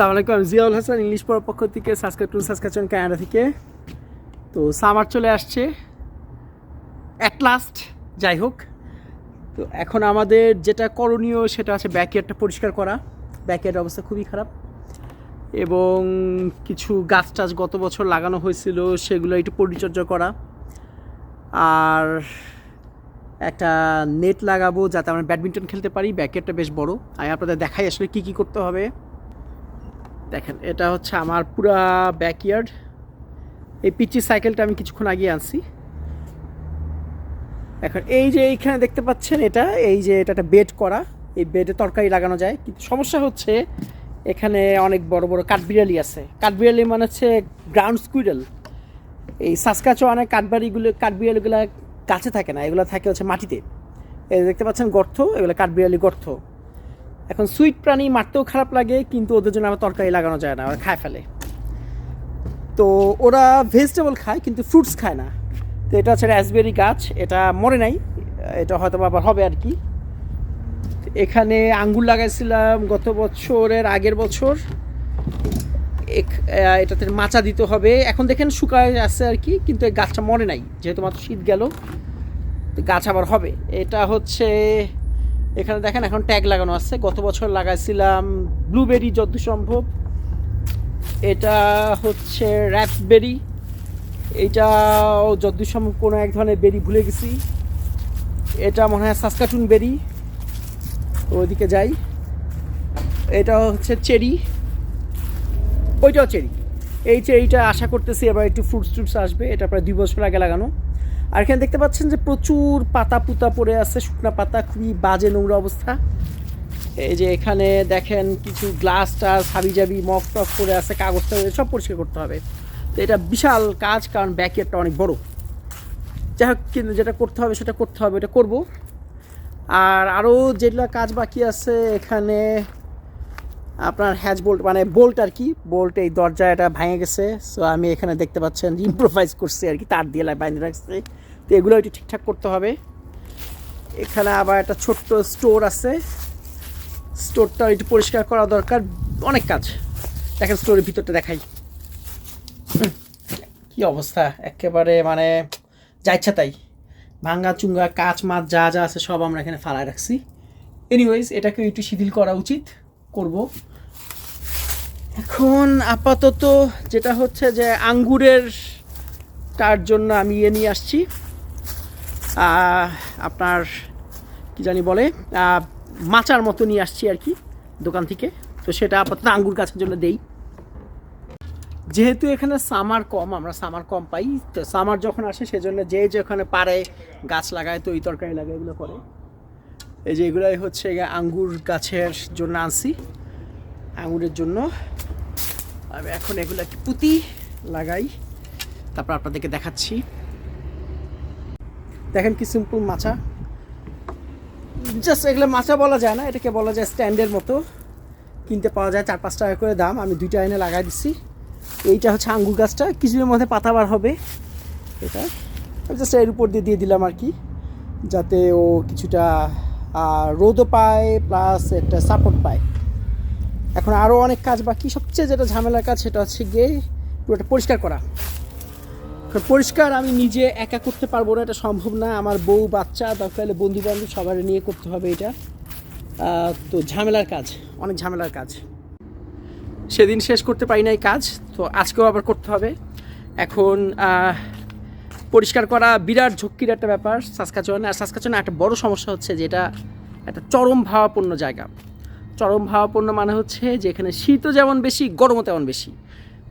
আসসালামু আলাইকুম, আমি জিয়াউল হাসান ইংলিশ পড়ার পক্ষ থেকে সাসকা টু সাসকাচন কানাডা থেকে। তো সামার চলে আসছে। অ্যাট লাস্ট যাই হোক। তো এখন আমাদের যেটা করণীয়, সেটা আছে ব্যাকয়ার্ডটা পরিষ্কার করা। ব্যাকয়ার্ড অবস্থা খুবই খারাপ। এবং কিছু গাছ টাছ গত বছর লাগানো হয়েছিল, সেগুলো একটু পরিচর্যা করা। আর একটা নেট লাগাবো, যাতে আমরা ব্যাডমিন্টন খেলতে পারি। ব্যাকয়ার্ডটা বেশ বড়। আমি আপনাদের দেখাই আসলে কী কী করতে হবে। দেখেন, এটা হচ্ছে আমার পুরা ব্যাকইয়ার্ড এই পিচি সাইকেলটা আমি কিছুক্ষণ আগে আনছি। এখন এই যে এইখানে দেখতে পাচ্ছেন এটা, এই যে এটা একটা বেড করা। এই বেডে তরকারি লাগানো যায়। কিন্তু সমস্যা হচ্ছে, এখানে অনেক বড় বড় কাঠবিড়ালি আছে। কাঠবিড়ালি মানে হচ্ছে গ্রাউন্ড স্কুইডেল এই সাসকাচো অনেক কাঠবাড়িগুলো, কাঠবিড়ালিগুলো গাছে থাকে না, এগুলো থাকে হচ্ছে মাটিতে। এই দেখতে পাচ্ছেন গর্ত, এগুলো কাঠবিড়ালি গর্ত। এখন সুইট প্রাণী মারতেও খারাপ লাগে, কিন্তু ওদের জন্য আমার তরকারি লাগানো যায় না, ওরা খায় ফেলে। তো ওরা ভেজিটেবল খায়, কিন্তু ফ্রুটস খায় না। তো এটা হচ্ছে র্যাসবেরি গাছ, এটা মরে নাই, এটা হয়তো আবার হবে আর কি। এখানে আঙ্গুর লাগাইছিলাম গত বছরের আগের বছর। এটাতে মাচা দিতে হবে। এখন দেখেন শুকায় আছে আর কি, কিন্তু এই গাছটা মরে নাই, যেহেতু মাত্র শীত গেল। গাছ আবার হবে। এটা হচ্ছে এখানে দেখেন এখন ট্যাগ লাগানো আছে। গত বছর লাগাইছিলাম ব্লুবেরি যত সম্ভব। এটা হচ্ছে র্যাপবেরি এইটাও যত সম্ভব কোনো এক ধরনের বেরি ভুলে গেছি। এটা মনে হয় সাসকাটুন বেরি ওইদিকে যাই। এটা হচ্ছে চেরি ওইটাও চেরি এই চেরিটা আশা করতেছি এবার একটু ফ্রুটস ট্রুটস আসবে। এটা প্রায় দুই বছর আগে লাগানো। আর এখানে দেখতে পাচ্ছেন যে প্রচুর পাতা পুতা পড়ে আছে, শুকনা পাতা, খুবই বাজে নোংরা অবস্থা। এই যে এখানে দেখেন কিছু গ্লাস টাস হাবি জাবি মগ টক পড়ে আছে, কাগজ টাগজ সব পরিষ্কার করতে হবে। তো এটা বিশাল কাজ, কারণ ব্যাকয়ার্ডটা অনেক বড়। যাই হোক, কিন্তু যেটা করতে হবে, সেটা করতে হবে, এটা করব। আর আরও যেগুলো কাজ বাকি আছে, এখানে আপনার হ্যাজ বোল্ট মানে বোল্ট আর কি বোল্ট এই দরজা এটা ভেঙে গেছে। সো আমি এখানে দেখতে পাচ্ছেন ইম্প্রোভাইজ করছি আর কি, তার দিয়ে বাইন্ধে রাখছি। তো এগুলো একটু ঠিকঠাক করতে হবে। এখানে আবার একটা ছোট্ট স্টোর আছে। স্টোরটা একটু পরিষ্কার করা দরকার। অনেক কাজ। দেখেন স্টোরের ভিতরটা দেখাই। কি অবস্থা? একেবারে মানে যা ইচ্ছা তাই। ভাঙ্গা, চুঙ্গা, কাঁচ, মাছ যা যা আছে সব আমরা এখানে ফালায় রাখছি। এনিওয়েজ এটাকে একটু শিথিল করা উচিত। করব। এখন আপাতত যেটা হচ্ছে যে আঙ্গুরের তার জন্য আমি ইয়ে নিয়ে আসছি। আপনার, কি জানি বলে মাচার মতো নিয়ে আসছি আর কি দোকান থেকে। তো সেটা আপাতত আঙ্গুর গাছের জন্য দেই। যেহেতু এখানে সামার কম, আমরা সামার কম পাই, তো সামার যখন আসে সেজন্য যে যেখানে পারে গাছ লাগায়, তো এই তরকারি লাগায় এগুলো করে। এই যে এগুলাই হচ্ছে আঙ্গুর গাছের জন্য আনছি। আঙুরের জন্য। আমি এখন এগুলো একটু পুঁতি লাগাই। তারপর আপনাদেরকে দেখাচ্ছি। দেখেন কি সিম্পল মাচা জাস্ট এগুলো মাছা বলা যায় না, এটাকে বলা যায় স্ট্যান্ডের মতো। কিনতে পাওয়া যায় চার পাঁচ টাকা করে দাম। আমি দুইটা এনে লাগাই দিচ্ছি এইটা হচ্ছে আঙ্গুর গাছটা। কিছুদিনের মধ্যে পাতাবার হবে। এটা আমি জাস্ট এর উপর দিয়ে দিয়ে দিলাম আর কি। যাতে ও কিছুটা রোদও পায় প্লাস একটা সাপোর্ট পায়। এখন আরও অনেক কাজ বাকি। সবচেয়ে যেটা ঝামেলার কাজ সেটা হচ্ছে গিয়ে পুরোটা পরিষ্কার করা। পরিষ্কার, আমি নিজে একা করতে পারব না, এটা সম্ভব না। আমার বউ, বাচ্চা, দরকার হলে বন্ধু বান্ধব সবার নিয়ে করতে হবে এটা। তো ঝামেলার কাজ, অনেক ঝামেলার কাজ। সেদিন শেষ করতে পারি না এই কাজ, তো আজকেও আবার করতে হবে। এখন পরিষ্কার করা বিরাট ঝক্কির একটা ব্যাপার, সাসকাচন। আর সাসকাচনে একটা বড় সমস্যা হচ্ছে যে এটা একটা চরম ভাবাপন্ন জায়গা। চরম ভাবাপন্ন মানে হচ্ছে যে এখানে শীতও যেমন বেশি, গরমও তেমন বেশি।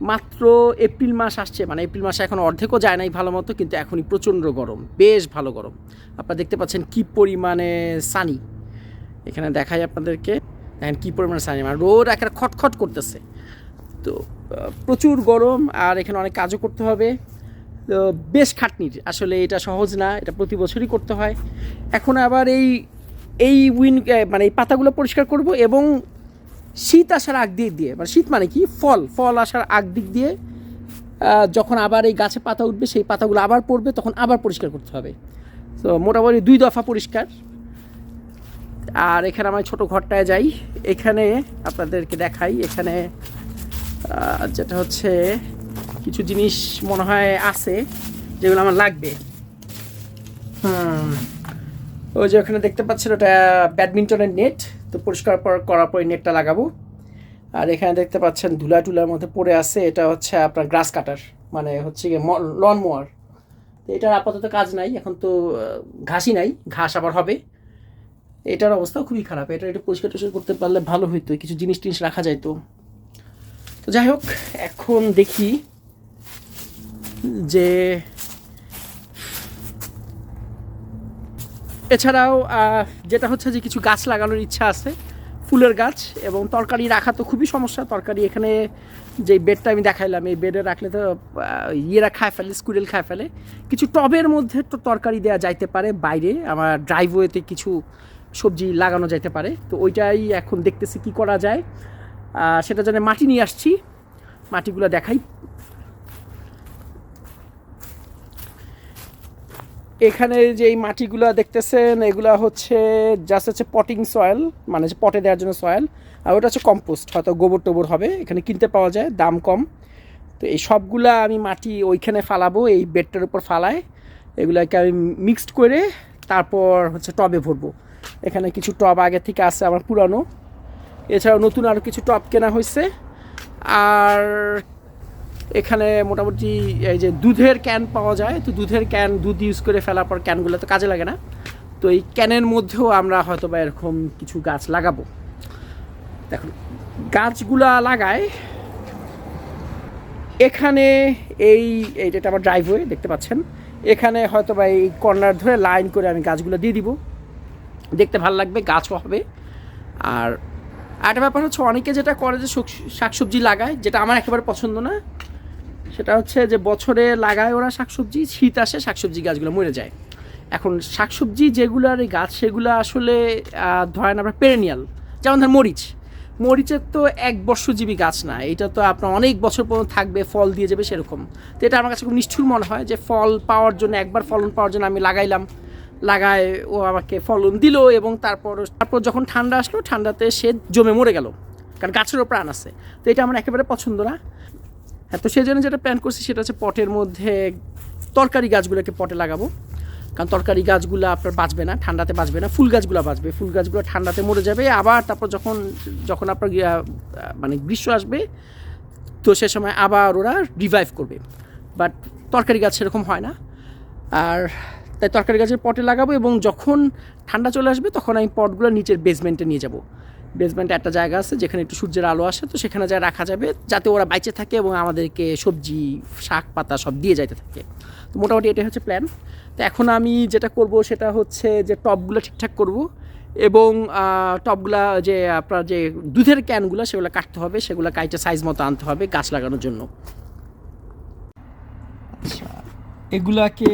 মাত্র এপ্রিল মাস আসছে মানে এপ্রিল মাসে এখন অর্ধেকও যায় নাই ভালো মতো, কিন্তু এখনই প্রচণ্ড গরম, বেশ ভালো গরম। আপনারা দেখতে পাচ্ছেন কি পরিমাণে সানি এখানে দেখাই আপনাদেরকে, দেখেন কী পরিমাণে সানি মানে রোদ একটা খটখট করতেছে। তো প্রচুর গরম, আর এখানে অনেক কাজও করতে হবে। তো, বেশ খাটনির, আসলে এটা সহজ না, এটা প্রতি বছরই করতে হয়। এখন আবার এই এই উইন মানে এই পাতাগুলো পরিষ্কার করব এবং শীত আসার আগ দিক দিয়ে মানে শীত মানে কি? ফল ফল আসার আগ দিক দিয়ে যখন আবার এই গাছে পাতা উঠবে, সেই পাতাগুলো আবার পড়বে, তখন আবার পরিষ্কার করতে হবে। তো মোটামুটি দুই দফা পরিষ্কার। আর এখানে আমার ছোট ঘরটায় যাই। এখানে আপনাদেরকে দেখাই। এখানে যেটা হচ্ছে, কিছু জিনিস মনে হয় আছে, যেগুলো আমার লাগবে। হুম। ওই যে ওখানে দেখতে পাচ্ছেন, ওটা ব্যাডমিন্টনের নেট। তো পরিষ্কার পর- করার পরে নেটটা লাগাবো। আর এখানে দেখতে পাচ্ছেন ধুলা টুলার মধ্যে পড়ে আছে, এটা হচ্ছে আপনার গ্রাস কাটার মানে হচ্ছে গিয়ে লন মোয়ার। তো এটার আপাতত কাজ নাই, এখন তো ঘাসই নাই, ঘাস আবার হবে। এটার অবস্থা খুবই খারাপ, এটা একটু পরিষ্কার টরিষ্কার করতে পারলে ভালো হইতো, কিছু জিনিস টিনিস রাখা যাইতো। তো যাই হোক, এখন দেখি যে এছাড়াও যেটা হচ্ছে যে কিছু গাছ লাগানোর ইচ্ছা আছে, ফুলের গাছ এবং তরকারি রাখা তো খুবই সমস্যা। তরকারি এখানে যে বেডটা আমি দেখাইলাম, এই বেডে রাখলে তো ইয়েরা খায় ফেলে স্কুরেল খায় ফেলে। কিছু টবের মধ্যে তো তরকারি দেওয়া যাইতে পারে, বাইরে আমার ড্রাইভওয়েতে কিছু সবজি লাগানো যাইতে পারে। তো ওইটাই এখন দেখতেছি কি করা যায়। সেটার জন্য মাটি নিয়ে আসছি। মাটিগুলো দেখাই। এখানে যে এই মাটিগুলো দেখতেছেন, এগুলা হচ্ছে জাস্ট হচ্ছে পটিং সয়েল মানে যে পটে দেওয়ার জন্য সয়েল আর ওটা হচ্ছে কম্পোস্ট হয়তো গোবর টোবর হবে, এখানে কিনতে পাওয়া যায়, দাম কম। তো এই সবগুলা আমি মাটি ওইখানে ফালাবো, এই বেডটার উপর ফালায় এগুলাকে আমি মিক্সড করে তারপর হচ্ছে টবে ভরবো। এখানে কিছু টব আগে থেকে আছে আমার পুরানো। এছাড়াও নতুন আরও কিছু টব কেনা হয়েছে আর এখানে মোটামুটি এই যে দুধের ক্যান পাওয়া যায়, তো দুধের ক্যান দুধ ইউজ করে ফেলার পর ক্যানগুলো তো কাজে লাগে না। তো এই ক্যানের মধ্যেও আমরা হয়তো বা এরকম কিছু গাছ লাগাবো। দেখুন, গাছগুলা লাগায়, এখানে এই যেটা আমার ড্রাইভওয়ে দেখতে পাচ্ছেন? এখানে হয়তো বা এই কর্নার ধরে লাইন করে আমি গাছগুলো দিয়ে দিব। দেখতে ভালো লাগবে, গাছও হবে। আর একটা ব্যাপার হচ্ছে, অনেকে যেটা করে যে শাক- শাকসবজি লাগায়, যেটা আমার একেবারে পছন্দ না সেটা হচ্ছে যে বছরে লাগায় ওরা শাকসবজি, শীত আসে শাকসবজি গাছগুলো মরে যায়। এখন শাকসবজি যেগুলার গাছ, সেগুলো আসলে ধরেন আমরা পেরেনিয়াল যেমন ধর মরিচ। মরিচের তো এক বর্ষজীবী গাছ না, এটা তো আপনার অনেক বছর পর্যন্ত থাকবে, ফল দিয়ে যাবে সেরকম। তো এটা আমার কাছে খুব নিষ্ঠুর মনে হয় যে ফল পাওয়ার জন্য, একবার ফলন পাওয়ার জন্য আমি লাগাইলাম। লাগায় ও আমাকে ফলন দিল এবং তারপর তারপর যখন ঠান্ডা আসলো, ঠান্ডাতে সে জমে মরে গেল। কারণ গাছেরও প্রাণ আছে। তো এটা আমার একেবারে পছন্দ না। হ্যাঁ তো সেই জন্য যেটা প্ল্যান করছি সেটা হচ্ছে পটের মধ্যে তরকারি গাছগুলোকে পটে লাগাবো। কারণ তরকারি গাছগুলো আপনার বাঁচবে না, ঠান্ডাতে বাঁচবে না, ফুল গাছগুলো বাঁচবে। ফুল গাছগুলো ঠান্ডাতে মরে যাবে। আবার তারপর যখন যখন আপনার মানে গ্রীষ্ম আসবে, তো সে সময় আবার ওরা রিভাইভ করবে। বাট তরকারি গাছ সেরকম হয় না। আর তাই তরকারি গাছের পটে লাগাবো এবং যখন ঠান্ডা চলে আসবে, তখন আমি পটগুলো নিচের বেসমেন্টে নিয়ে যাব। বেসমেন্টে একটা জায়গা আছে, যেখানে একটু সূর্যের আলো আসে, তো সেখানে যা রাখা যাবে। যাতে ওরা বাইচে থাকে এবং আমাদেরকে সবজি, শাক পাতা সব দিয়ে যাইতে থাকে। তো মোটামুটি এটাই হচ্ছে প্ল্যান তো এখন আমি যেটা করব সেটা হচ্ছে যে টপগুলো ঠিকঠাক করব এবং টপগুলা যে আপনার যে দুধের ক্যানগুলো সেগুলো কাটতে হবে সেগুলো কাইটে সাইজ মতো আনতে হবে গাছ লাগানোর জন্য। আচ্ছা এগুলাকে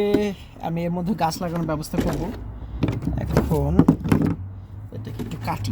আমি এর মধ্যে গাছ লাগানোর ব্যবস্থা করব। এখন এটাকে একটু কাটি।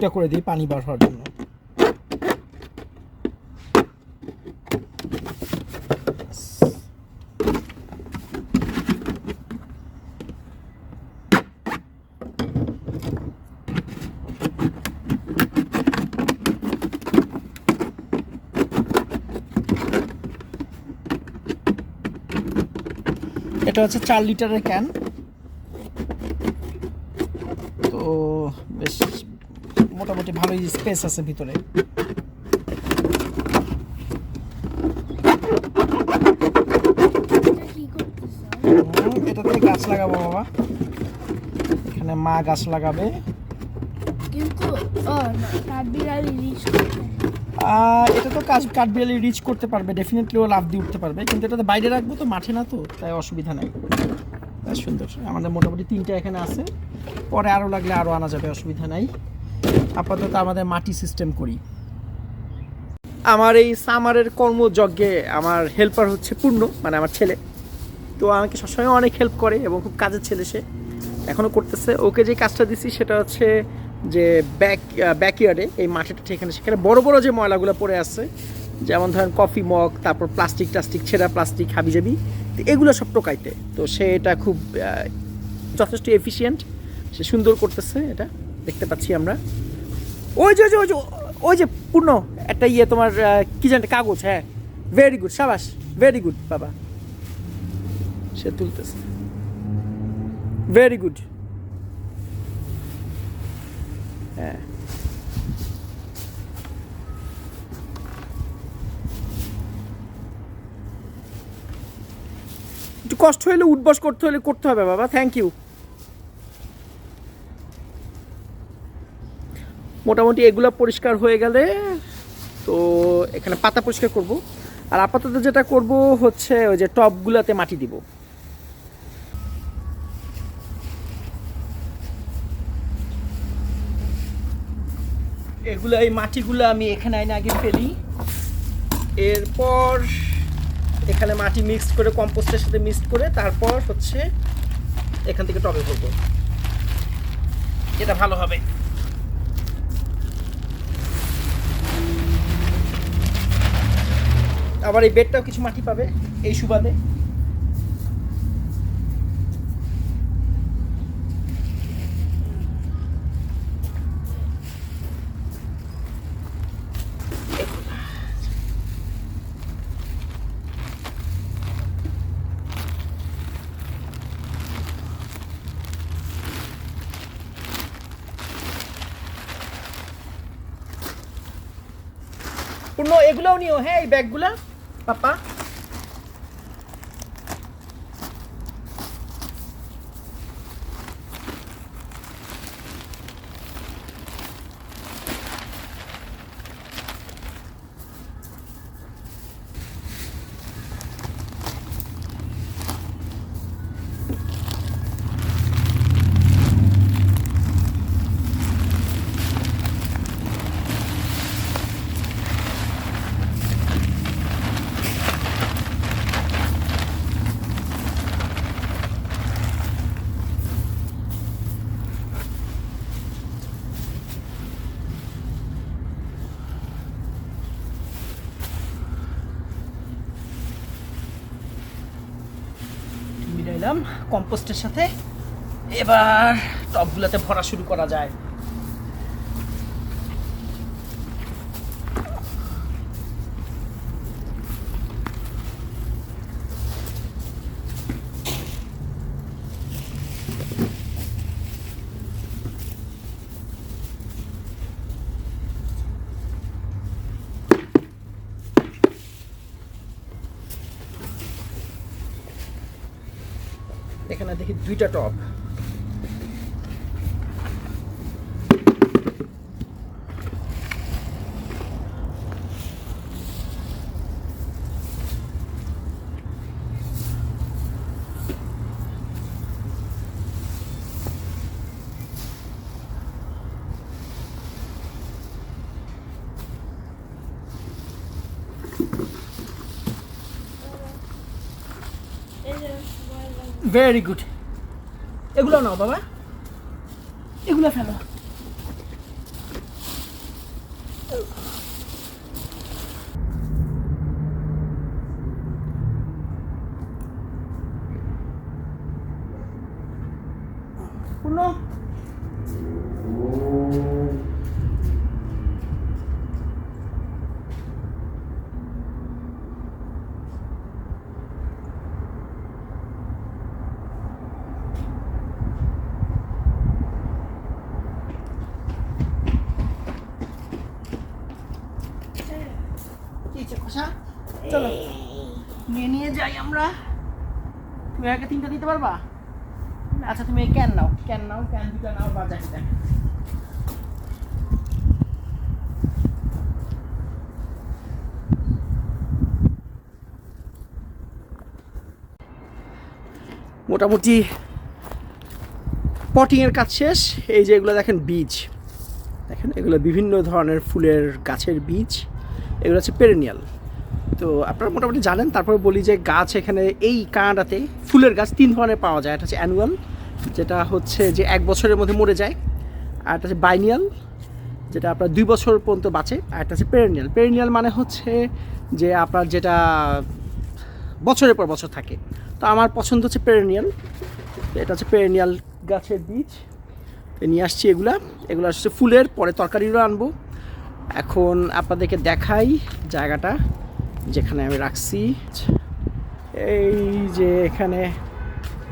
ফুটা করে দিই পানি বার হওয়ার জন্য। এটা হচ্ছে চার লিটারের ক্যান তো বেশ মোটামুটি ভালোই স্পেস আছে ভিতরে। এটাতে গাছ লাগাবো বাবা। এখানে মা গাছ লাগাবে। এটা তো কাজ কাঠবিড়ালি রিচ করতে পারবে ডেফিনেটলি ও লাভ দিয়ে উঠতে পারবে। কিন্তু এটা তো বাইরে রাখব তো মাঠে না তো তাই অসুবিধা নাই। সুন্দর আমাদের মোটামুটি তিনটা এখানে আছে। পরে আরও লাগলে আরও আনা যাবে অসুবিধা নাই। আপাতত আমাদের মাটি সিস্টেম করি। আমার এই সামারের কর্মযজ্ঞে আমার হেল্পার হচ্ছে পূর্ণ মানে আমার ছেলে। তো আমাকে সবসময় অনেক হেল্প করে এবং খুব কাজের ছেলে সে। এখনও করতেছে। ওকে যে কাজটা দিছি সেটা হচ্ছে যে ব্যাক ব্যাকইয়ার্ডে এই মাঠেটা এখানে সেখানে বড় বড় যে ময়লাগুলো পড়ে আছে, যেমন ধরেন কফি মগ তারপর প্লাস্টিক টাস্টিক ছেঁড়া প্লাস্টিক হাবিজাবি, তো এগুলো সব টোকাইতে। তো সে এটা খুব যথেষ্ট এফিসিয়েন্ট সে সুন্দর করতেছে এটা। দেখতে পাচ্ছি আমরা। ওই যে ওই যে ওই যে পূর্ণ একটা ইয়ে তোমার কি জানি কাগজ হ্যাঁ। ভেরি গুড সাবাস ভেরি গুড বাবা। সে তুলতেছে। ভেরি গুড হ্যাঁ। একটু কষ্ট হলে উঠবস করতে হলে করতে হবে, বাবা। থ্যাংক ইউ মোটামুটি এগুলো পরিষ্কার হয়ে গেলে তো এখানে পাতা পরিষ্কার করব। আর আপাতত যেটা করব হচ্ছে ওই যে টবগুলোতে মাটি দিব। এগুলো, এই মাটিগুলো আমি এখানে আইনে আগে ফেলি। এরপর এখানে মাটি মিক্সড করে কম্পোস্টের সাথে মিক্সড করে তারপর হচ্ছে এখান থেকে টবে ভরবো। এটা ভালো হবে। আবার এই বেডটাও কিছু মাটি পাবে এই সুবাদে। পূর্ণ এগুলোও নিও হ্যাঁ এই ব্যাগগুলা। Papa? মিলাইলাম কম্পোস্টের সাথে। এবার টবগুলোতে ভরা শুরু করা যায়। এখানে দেখি দুইটা টব। ভেরি গুড এগুলো নাও বাবা। এগুলো ফেলো। পূর্ণ দিতে পারবা? আচ্ছা তুমি এই ক্যান নাও। ক্যান নাও ক্যান দুটা নাও, বা যাকে মোটামুটি পটিংয়ের কাজ শেষ। এই যে এগুলো দেখেন বীজ। দেখেন, এগুলো বিভিন্ন ধরনের ফুলের গাছের বীজ। এগুলো হচ্ছে পেরেনিয়াল তো আপনারা মোটামুটি জানেন, তারপরে বলি যে গাছ এখানে এই কানাডাতে ফুলের গাছ তিন ধরনের পাওয়া যায়। একটা হচ্ছে অ্যানুয়াল যেটা হচ্ছে যে এক বছরের মধ্যে মরে যায়। আর একটা হচ্ছে বাইনিয়াল যেটা আপনার দুই বছর পর্যন্ত বাঁচে। আর একটা হচ্ছে পেরেনিয়াল পেরেনিয়াল মানে হচ্ছে যে আপনার যেটা বছরের পর বছর থাকে। তো আমার পছন্দ হচ্ছে পেরেনিয়াল এটা হচ্ছে পেরেনিয়াল গাছের বীজ। নিয়ে আসছি এগুলা। এগুলো আসছে ফুলের, পরে তরকারিরও আনব। এখন আপনাদেরকে দেখাই জায়গাটা। যেখানে আমি রাখছি। এই যে এখানে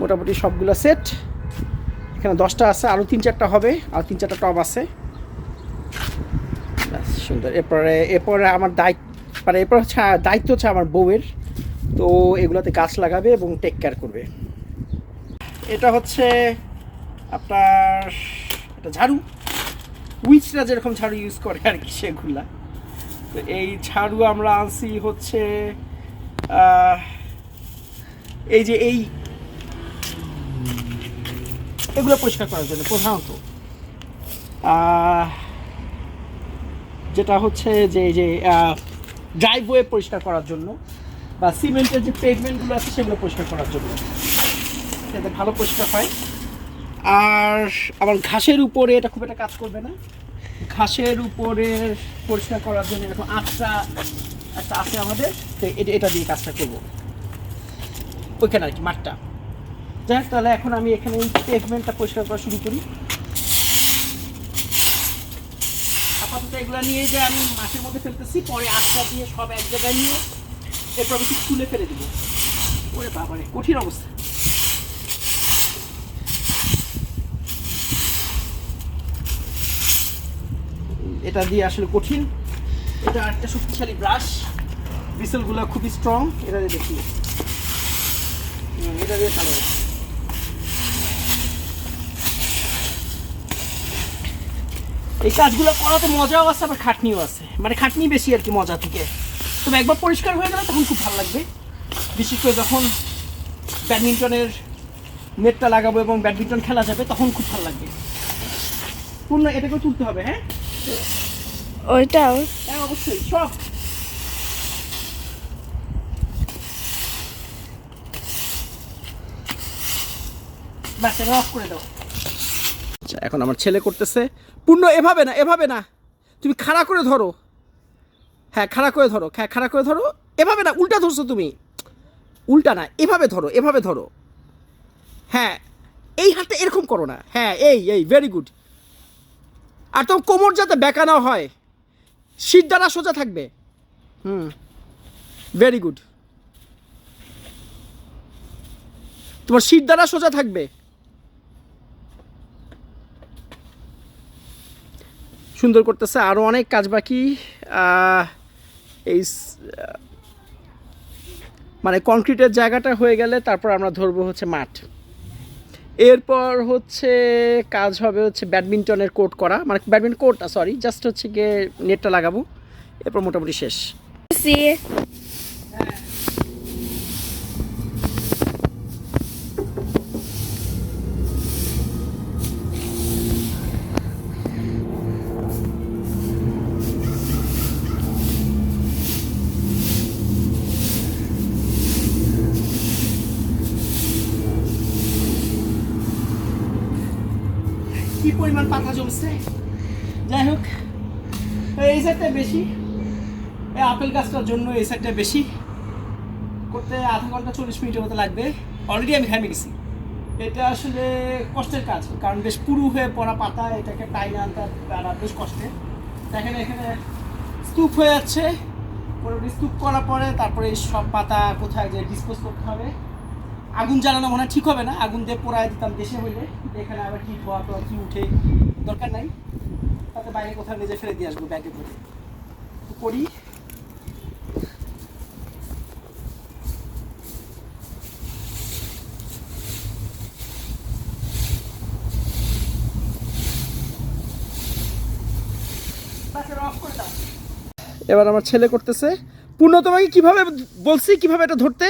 মোটামুটি সবগুলো সেট এখানে দশটা আছে আরও তিন চারটা হবে, আর তিন চারটা টব আছে। সুন্দর। এরপরে এরপরে আমার দায়িত্ব মানে এরপর হচ্ছে দায়িত্ব হচ্ছে আমার বউয়ের। তো এগুলোতে গাছ লাগাবে এবং টেক কেয়ার করবে। এটা হচ্ছে আপনার একটা ঝাড়ু। উইচরা যেরকম ঝাড়ু ইউজ করে আর কি সেগুলা। তো এই ঝাড়ু আমরা আনছি হচ্ছে এই যে এই এগুলো পরিষ্কার করার জন্য প্রধানত যেটা হচ্ছে যে যে ড্রাইভওয়ে পরিষ্কার করার জন্য বা সিমেন্টের যে পেভমেন্টগুলো আছে সেগুলো পরিষ্কার করার জন্য। যাতে ভালো পরিষ্কার হয়। আর আমার ঘাসের উপরে এটা খুব একটা কাজ করবে না। ঘাসের উপরে পরিষ্কার করার জন্য এরকম আটটা একটা আছে আমাদের, তো এটা দিয়ে কাজটা করব। ওইখানে আর কি, মাঠটা। যাই তাহলে এখন আমি এখানে এই পেভমেন্টটা পরিষ্কার করা শুরু করি। আপাতত এগুলো নিয়ে যে আমি মাঠের মধ্যে ফেলতেছি, পরে আটটা দিয়ে সব এক জায়গায় নিয়ে এরপর আমি তুলে ফেলে দিব। ওরে বাবারে, কঠিন অবস্থা। এটা দিয়ে আসলে কঠিন। এটা একটা শক্তিশালী ব্রাশ বিসেলগুলো খুবই স্ট্রং এটা দিয়ে দেখি। এটা দিয়ে ভালো। এই কাজগুলো করাতে মজাও আছে, আবার খাটনিও আছে। মানে খাটনি বেশি আর কি মজা থেকে। তবে একবার পরিষ্কার হয়ে গেলে তখন খুব ভালো লাগবে। বিশেষ করে যখন ব্যাডমিন্টনের নেটটা লাগাবো এবং ব্যাডমিন্টন খেলা যাবে, তখন খুব ভালো লাগবে। পূর্ণ এটাকেও তুলতে হবে হ্যাঁ? ওইটাও? হ্যাঁ অবশ্যই সব। আচ্ছা এখন আমার ছেলে করতেছে। পূর্ণ এভাবে না এভাবে না। তুমি খাড়া করে ধরো। হ্যাঁ খাড়া করে ধরো। হ্যাঁ খাড়া করে ধরো। এভাবে না উল্টা ধরছো তুমি। উল্টা না এভাবে ধরো এভাবে ধরো। হ্যাঁ এই হাতটা এরকম করো না। হ্যাঁ এই এই ভেরি গুড আর তো কোমর যাতে বেঁকানো হয়, শীত দ্বারা সোজা থাকবে। হুম ভেরি গুড তোমার শীত দ্বারা সোজা থাকবে। সুন্দর করতেছে আরও অনেক কাজ বাকি। এই মানে কংক্রিটের জায়গাটা হয়ে গেলে তারপর আমরা ধরবো হচ্ছে মাঠ। এরপর হচ্ছে কাজ হবে হচ্ছে ব্যাডমিন্টনের কোর্ট করা মানে ব্যাডমিন্টন কোর্টটা সরি জাস্ট হচ্ছে গিয়ে নেটটা লাগাবো। এরপর মোটামুটি শেষ। জন্য এই সাইডটা বেশি। করতে আধা ঘণ্টা চল্লিশ মিনিটের মতো লাগবে। অলরেডি আমি ঘামে গেছি। এটা আসলে কষ্টের কাজ, কারণ বেশ পুরু হয়ে পড়া পাতা, এটাকে টাইনে আনতে আনা বেশ কষ্টের দেখেন এখানে স্তূপ হয়ে যাচ্ছে। পুরোটি স্তূপ করার পরে তারপরে সব পাতা কোথায় যে ডিসপোজ করতে হবে। আগুন জ্বালানো মনে ঠিক হবে না। আগুন দিয়ে পোড়ায় দিতাম দেশে হইলে। এখানে আবার কি ধোয়া টোয়া কি উঠে দরকার নাই। তাতে বাইরে কোথাও নিজে ফেলে দিয়ে আসব ব্যাগে করে। করি। এবার আমার ছেলে করতেছে। পূর্ণ, তোমাকে কীভাবে বলছি? কীভাবে এটা ধরতে?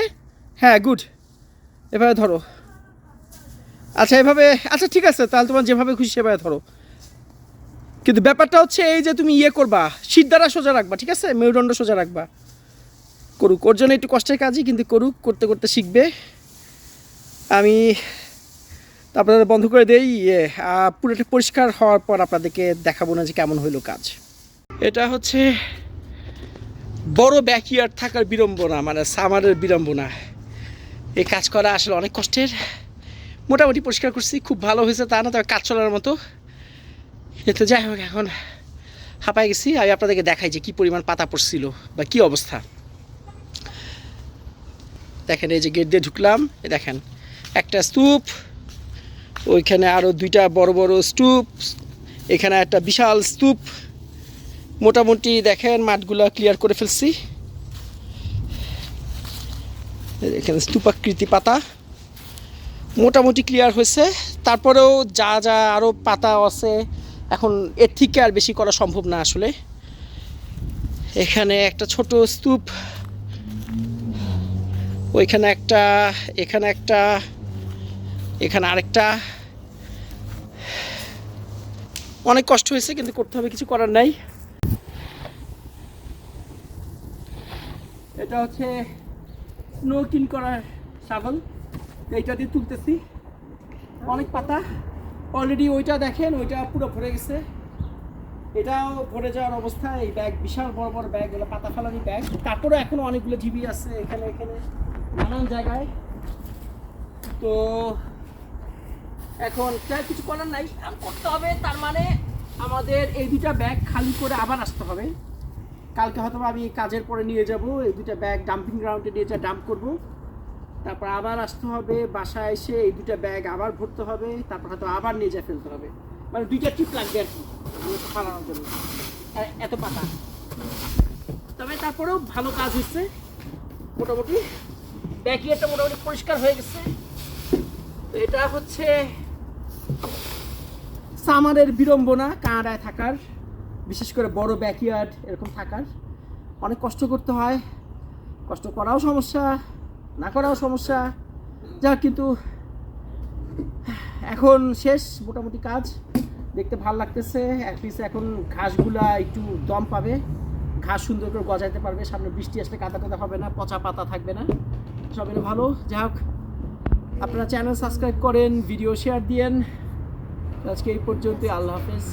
হ্যাঁ গুড এভাবে ধরো। আচ্ছা এভাবে আচ্ছা ঠিক আছে, তাহলে তোমার যেভাবে খুশি সেভাবে ধরো। কিন্তু ব্যাপারটা হচ্ছে এই যে তুমি ইয়ে করবা শীত দ্বারা সোজা রাখবা, ঠিক আছে? মেরুদণ্ড সোজা রাখবা। করুক, ওর জন্য একটু কষ্টের কাজই, কিন্তু করুক, করতে করতে শিখবে। আমি তারপরে বন্ধ করে দেই ইয়ে পুরোটা পরিষ্কার হওয়ার পর আপনাদেরকে দেখাবো না যে কেমন হইল কাজ। এটা হচ্ছে বড় ব্যাকইয়ার্ড থাকার বিড়ম্বনা মানে সামারের বিড়ম্বনা। এই কাজ করা আসলে অনেক কষ্টের। মোটামুটি পরিষ্কার করছি, খুব ভালো হয়েছে তা না, তবে কাজ চলার মতো। এ তো যাই হোক, এখন হাঁপাই গেছি। আমি আপনাদেরকে দেখাই যে কী পরিমাণ পাতা পড়ছিল বা কী অবস্থা। দেখেন, এই যে গেট দিয়ে ঢুকলাম দেখেন, একটা স্তূপ, ওইখানে আরও দুইটা বড় বড় স্তূপ, এখানে একটা বিশাল স্তূপ। মোটামুটি দেখেন মাঠগুলো ক্লিয়ার করে ফেলছি। এখানে স্তূপাকৃতি পাতা। মোটামুটি ক্লিয়ার হয়েছে। তারপরেও যা যা আরও পাতা আছে, এখন এর থেকে আর বেশি করা সম্ভব না আসলে। এখানে একটা ছোট স্তূপ, ওইখানে একটা, এখানে একটা, এখানে আরেকটা। অনেক কষ্ট হয়েছে, কিন্তু করতে হবে, কিছু করার নাই। এটা হচ্ছে স্নো কিন করার শাবল এইটা দিয়ে তুলতেছি। অনেক পাতা। অলরেডি ওইটা দেখেন, ওইটা পুরো ভরে গেছে। এটাও ভরে যাওয়ার অবস্থা। এই ব্যাগ বিশাল বড় বড় ব্যাগ এগুলো পাতা ফালানি ব্যাগ তারপরে এখনও অনেকগুলো ঝিবি আছে এখানে এখানে, নানান জায়গায়। তো এখন যা কিছু করার নাই। করতে হবে, তার মানে আমাদের এই দুটা ব্যাগ খালি করে আবার আসতে হবে। কালকে হয়তো আমি কাজের পরে নিয়ে যাব, এই দুটা ব্যাগ ডাম্পিং গ্রাউন্ডে নিয়ে যা ডাম্প করব। তারপর আবার আসতে হবে, বাসায় এসে এই দুটা ব্যাগ আবার ভরতে হবে, তারপর হয়তো আবার নিয়ে যা ফেলতে হবে। মানে দুইটা ট্রিপ লাগবে আর কি ফালানোর জন্য। এত পাতা তবে তারপরেও ভালো কাজ হচ্ছে মোটামুটি। ব্যাকিয়ারটা মোটামুটি পরিষ্কার হয়ে গেছে। তো এটা হচ্ছে সামারের বিড়ম্বনা কানাডায় থাকার বিশেষ করে বড় ব্যাকইয়ার্ড এরকম থাকার। অনেক কষ্ট করতে হয়। কষ্ট করাও সমস্যা, না করাও সমস্যা। যা কিন্তু এখন শেষ মোটামুটি কাজ। দেখতে ভালো লাগতেছে। অ্যাটলিস্ট এখন ঘাসগুলা একটু দম পাবে। ঘাস সুন্দর করে গজাইতে পারবে। সামনে বৃষ্টি আসলে কাদা কাদা হবে না, পচা পাতা থাকবে না। সব মিলে ভালো। যাই হোক আপনারা চ্যানেল সাবস্ক্রাইব করেন ভিডিও শেয়ার দিয়েন। আজকে এই পর্যন্ত আল্লাহ হাফেজ।